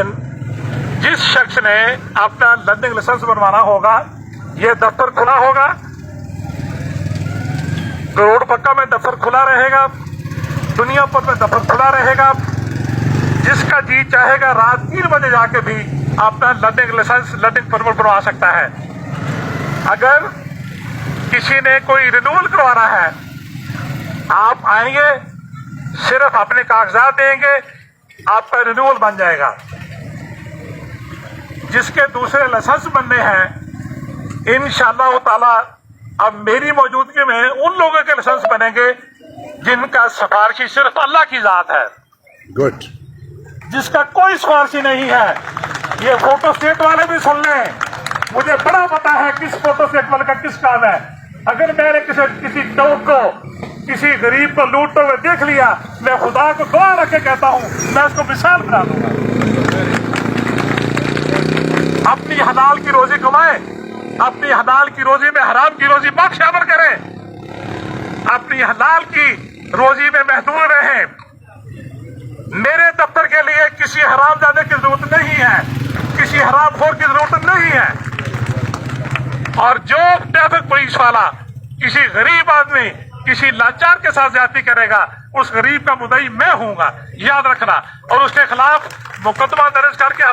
जिस शख्स ने अपना लर्निंग लाइसेंस बनवाना होगा, ये दफ्तर खुला होगा। करोड़ पक्का में दफ्तर खुला रहेगा। दुनिया भर में दफ्तर खुला रहेगा। जिसका जी चाहेगा, रात तीन बजे जाके भी अपना लर्निंग लाइसेंस लर्निंग परमिट बनवा सकता है। अगर किसी ने कोई रिन्यूअल करवाना है, आप आएँगे, सिर्फ़ अपने कागजात देंगे, आपका रिन्यूअल बन जाएगा। जिसके दूसरे लाइसेंस बनने हैं इन ताला अब मेरी मौजूदगी में उन लोगों के लाइसेंस बनेंगे जिनका सिफारशी सिर्फ़ अल्लाह की जात है। गुड जिसका कोई सिफारशी नहीं है। ये फ़ोटो स्टेट वाले भी सुन लें। मुझे बड़ा पता है किस फ़ोटो स्टेट वाले का किस काम है। अगर मैंने किसी किसी डॉग को किसी गरीब को लूटते हुए देख लिया मैं खुदा को दुआ रख के कहता हूँ मैं उसको मिसाल बना दूँगा। अपनी हलाल की रोजी कमाए अपनी हलाल की रोजी में हराम की रोजी मत शामिल करें, अपनी हलाल की रोजी में महदूद रहें। मेरे दफ्तर के लिए किसी हराम जाने की ज़रूरत नहीं है, किसी हराम खोर की ज़रूरत नहीं है। और जो ट्रैफ़िक पुलिस वाला किसी गरीब आदमी, किसी लाचार के साथ ज्यादती करेगा, उस गरीब का मुदई मैं हूँगा। याद रखना, और उसके खिलाफ मुकदमा दर्ज करके